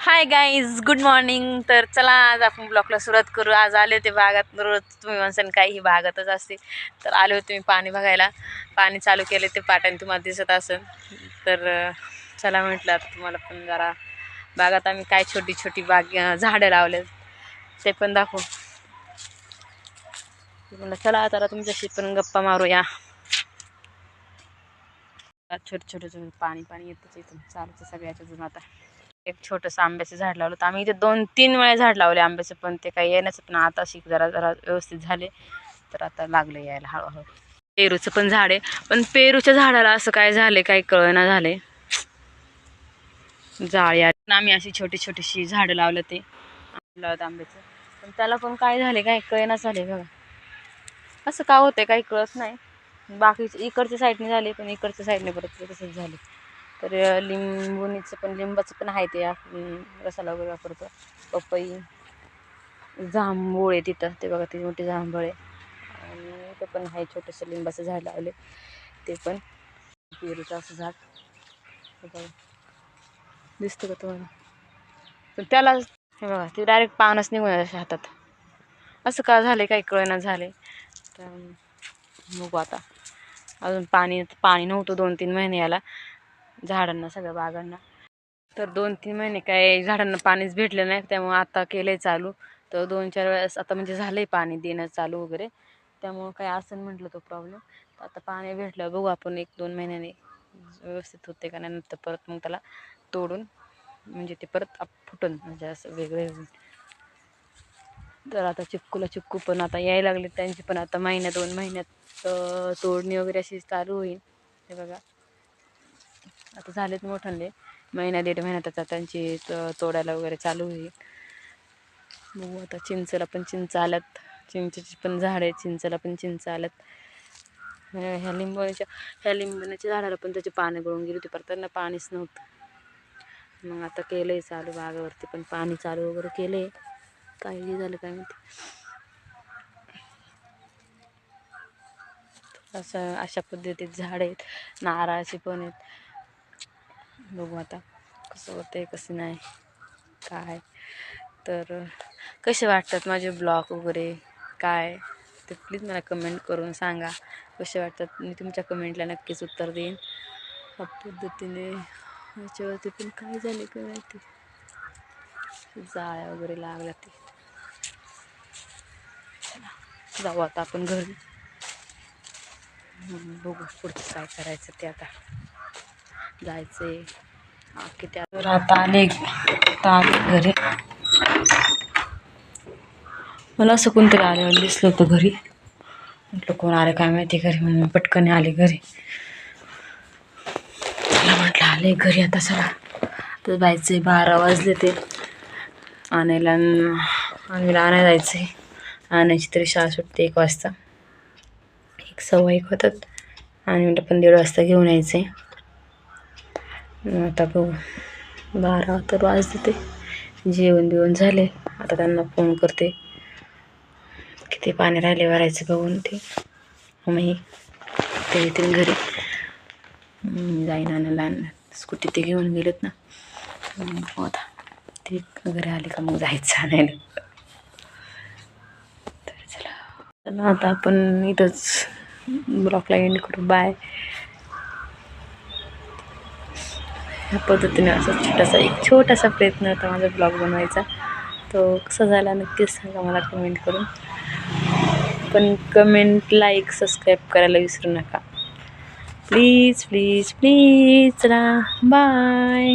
Hi guys good morning तर चला आज आपण ब्लॉकला सुरुवात करू. आज आले होते भागात रोज. तुम्ही म्हणसान काही ही असते. तर आले होते मी पाणी बघायला. पाणी चालू केले ते पाटाने तुम्हाला दिसत असेल तर चला म्हटलं आता तुम्हाला पण जरा बागात आम्ही काय छोटी छोटी बाग झाडं लावले ते पण दाखवू. म्हणलं चला जरा तुमच्याशी पण गप्पा मारूया. छोटे छोटे छोटे पाणी पाणी येतच इथून. चालूचं सगळ्याच्या आता. एक छोटंसं आंब्याचं झाड लावलं तर आम्ही इथे दोन तीन वेळा झाड लावले आंब्याचं पण ते काही येण्याचं पण आता शिक जरा जरा व्यवस्थित झाले. तर आता लागलं यायला हळूहळू. पेरूचं पण झाड आहे. पण पेरूच्या झाडाला असं काय झाले काही कळना झाले जाळी आली. आम्ही अशी छोटी छोटीशी झाडं लावलं ते. लावलं आंब्याचं. पण त्याला पण काय झाले काय कळना झाले बघा. असं का होतंय काही कळत नाही. बाकीच्या इकडच्या साईडने झाले पण इकडच्या साईडने परत तसंच झाले तर अं, पण लिंबाचं पण आहे ते आपण रसाला वगैरे वापरतो. पपई जांभूळ आहे तिथं. ते बघा ते मोठी जांभूळ आहे. आणि ते पण आहे छोटंसं लिंबाचं झाड लावले ते पण पेरूचं असं झाड. बघा. दिसतं का तुम्हाला? पण त्याला हे बघा ते डायरेक्ट पानच निघून अशा हातात. असं का झालं काही कळना झाले तर बघू आता. अजून पाणी पाणी नव्हतं दोन तीन महिने याला. झाडांना सगळ्या बागांना. तर दोन तीन महिने काय झाडांना पाणीच भेटलं नाही. त्यामुळं आता केलं आहे चालू. तर दोन चार वेळेस आता म्हणजे झालं आहे पाणी देणं चालू वगैरे. त्यामुळं काय असं म्हटलं तो प्रॉब्लेम आता पाणी भेटलं बघू आपण एक दोन महिन्याने व्यवस्थित होते का नाही. नंतर परत मग त्याला तोडून म्हणजे ते परत आप फुटून म्हणजे असं वेगळे होऊन तर आता चिक्कूला चिक्कू पण आता यायला लागले त्यांची पण आता महिन्या दोन महिन्यात तोडणी वगैरे अशी चालू होईल. हे बघा. आता झालेत मोठ्यांले महिना दीड महिन्यात आता त्यांची तोडायला वगैरे चालू होईल. बघू आता चिंचला पण चिंच आल्यात. चिंचेची पण झाड आहे चिंचला पण चिंच आल्यात. ह्या ह्या ह्या लिंबण्याच्या झाडाला पण त्याची पानं गळून गेली होती पर त्यांना पाणीच नव्हतं. मग आता केलं आहे चालू बागावरती पण पाणी चालू वगैरे केलं आहे काही झालं काय माहिती. असं अशा पद्धतीत झाड आहेत नारळाची पण आहेत. बघू आता कसं होतं आहे कसं नाही काय? तर कसे वाटतात माझे ब्लॉग वगैरे? काय? ते प्लीज मला कमेंट करून सांगा. कसे वाटतात? मी तुमच्या कमेंटला नक्कीच उत्तर देईन. ह्या पद्धतीने ह्याच्यावरती पण काय झाले काय माहिती? जाळ्या वगैरे लागल्या ते. चला, जाऊ आता आपण घरी. बघू पुढचं काय करायचं ते आता. जायचं. आहे किती तर आता आले आता आले घरी. मला असं कोणतरी आल्यावर दिसलं होतं घरी. म्हटलं कोण आले काय माहिती घरी म्हणून पटकन आले घरी. म्हटलं आले घरी आता सरा तर आहे बारा वाजले ते. आणायला आणायला आणायला जायचंय. आणायची तरी शाळा सुटते एक वाजता. एक सव्वा एक होतात. आणि म्हटलं पण दीड वाजता घेऊन यायचं आहे आता बघू बारा तर वाजते ते. जेवण बिवण झाले. आता त्यांना फोन करते. किती पाणी राहिले भरायचं बघून ते. मग ते येतील घरी. जाईन आणायला आणणार स्कूटी ते घेऊन गेलेत ना. मग आता. ते घरी आले का मग जायचं आणायला. तर चला. चला आता आपण इथंच ब्लॉकला एंड करू. बाय ह्या पद्धतीने असा छोटासा एक छोटासा प्रयत्न होता माझा ब्लॉग बनवायचा. तो कसा झाला नक्कीच सांगा मला कमेंट करून. पण कमेंट लाईक सबस्क्राईब करायला विसरू नका. प्लीज प्लीज प्लीज चला. बाय